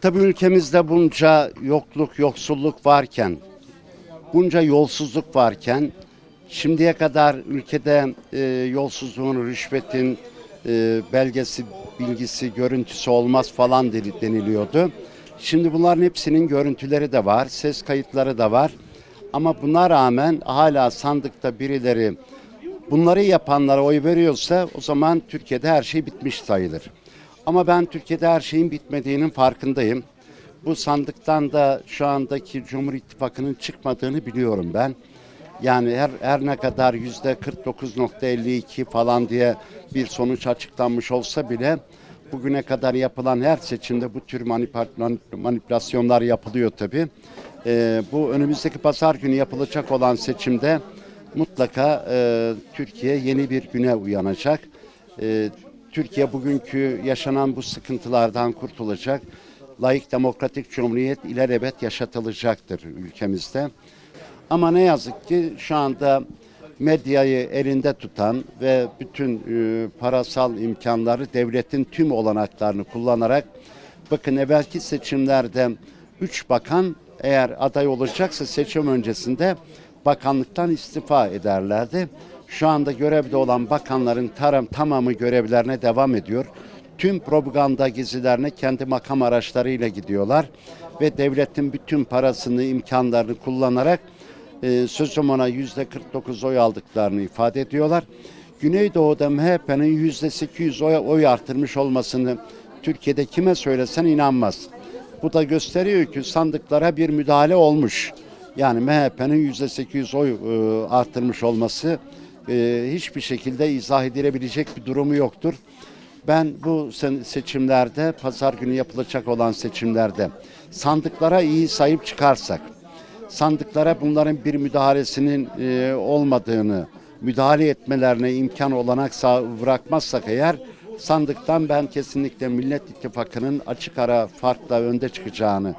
Tabii ülkemizde bunca yokluk, yoksulluk varken, bunca yolsuzluk varken, şimdiye kadar ülkede e, yolsuzluğun, rüşvetin e, belgesi, bilgisi, görüntüsü olmaz falan deniliyordu. Şimdi bunların hepsinin görüntüleri de var, ses kayıtları da var. Ama buna rağmen hala sandıkta birileri bunları yapanlara oy veriyorsa o zaman Türkiye'de her şey bitmiş sayılır. Ama ben Türkiye'de her şeyin bitmediğinin farkındayım. Bu sandıktan da şu andaki Cumhur İttifakı'nın çıkmadığını biliyorum ben. Yani her, her ne kadar yüzde 49.52 falan diye bir sonuç açıklanmış olsa bile bugüne kadar yapılan her seçimde bu tür manipüla- manipülasyonlar yapılıyor tabii. Ee, bu önümüzdeki pazar günü yapılacak olan seçimde mutlaka e, Türkiye yeni bir güne uyanacak. E, Türkiye bugünkü yaşanan bu sıkıntılardan kurtulacak. Layık demokratik cumhuriyet ilelebet yaşatılacaktır ülkemizde. Ama ne yazık ki şu anda medyayı elinde tutan ve bütün e, parasal imkanları devletin tüm olanaklarını kullanarak bakın evvelki seçimlerde 3 bakan eğer aday olacaksa seçim öncesinde bakanlıktan istifa ederlerdi. Şu anda görevde olan bakanların taram tamamı görevlerine devam ediyor. Tüm propaganda gezilerine kendi makam araçlarıyla gidiyorlar ve devletin bütün parasını, imkanlarını kullanarak e, sözüm ona yüzde 49 oy aldıklarını ifade ediyorlar. Güneydoğu'da MHP'nin yüzde 800 oy, oy artırmış olmasını Türkiye'de kime söylesen inanmaz. Bu da gösteriyor ki sandıklara bir müdahale olmuş. Yani MHP'nin yüzde 800 oy e, arttırmış olması e, hiçbir şekilde izah edilebilecek bir durumu yoktur. Ben bu seçimlerde, pazar günü yapılacak olan seçimlerde sandıklara iyi sahip çıkarsak, sandıklara bunların bir müdahalesinin e, olmadığını, müdahale etmelerine imkan olanak bırakmazsak eğer sandıktan ben kesinlikle Millet İttifakı'nın açık ara farkla önde çıkacağını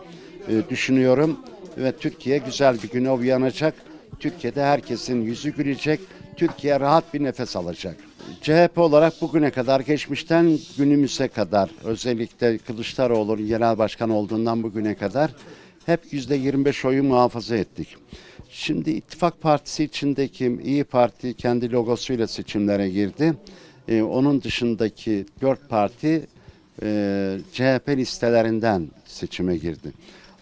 e, düşünüyorum ve Türkiye güzel bir güne uyanacak. Türkiye'de herkesin yüzü gülecek. Türkiye rahat bir nefes alacak. CHP olarak bugüne kadar geçmişten günümüze kadar özellikle Kılıçdaroğlu'nun genel başkan olduğundan bugüne kadar hep yüzde 25 oyu muhafaza ettik. Şimdi İttifak Partisi içindeki İyi Parti kendi logosuyla seçimlere girdi. Ee, onun dışındaki dört parti e, CHP listelerinden seçime girdi.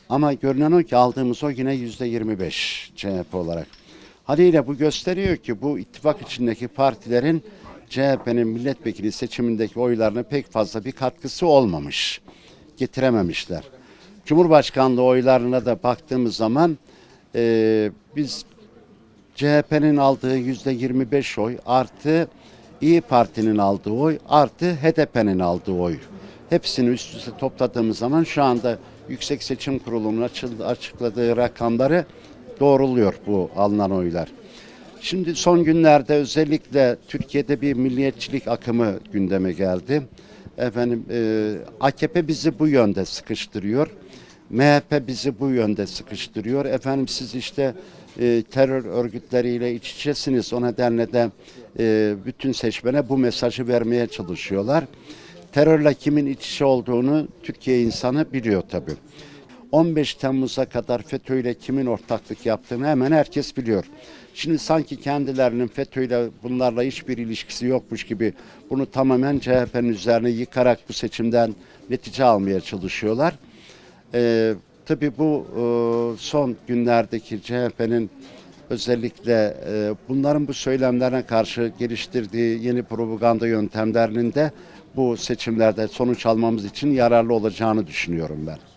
Ama görünen o ki aldığımız o yine yüzde 25 CHP olarak. Haliyle bu gösteriyor ki bu ittifak içindeki partilerin CHP'nin milletvekili seçimindeki oylarına pek fazla bir katkısı olmamış. Getirememişler. Cumhurbaşkanlığı oylarına da baktığımız zaman e, biz CHP'nin aldığı yüzde 25 oy artı İyi Parti'nin aldığı oy artı HDP'nin aldığı oy. Hepsini üst üste topladığımız zaman şu anda Yüksek Seçim Kurulu'nun açıkladığı rakamları doğruluyor bu alınan oylar. Şimdi son günlerde özellikle Türkiye'de bir milliyetçilik akımı gündeme geldi. Efendim e, AKP bizi bu yönde sıkıştırıyor. MHP bizi bu yönde sıkıştırıyor. Efendim siz işte e, terör örgütleriyle iç içesiniz. O nedenle de e, bütün seçmene bu mesajı vermeye çalışıyorlar. Terörle kimin iç içe olduğunu Türkiye insanı biliyor tabii. 15 Temmuz'a kadar FETÖ ile kimin ortaklık yaptığını hemen herkes biliyor. Şimdi sanki kendilerinin FETÖ ile bunlarla hiçbir ilişkisi yokmuş gibi bunu tamamen CHP'nin üzerine yıkarak bu seçimden netice almaya çalışıyorlar. Ee, tabii bu e, son günlerdeki CHP'nin özellikle e, bunların bu söylemlerine karşı geliştirdiği yeni propaganda yöntemlerinin de bu seçimlerde sonuç almamız için yararlı olacağını düşünüyorum ben.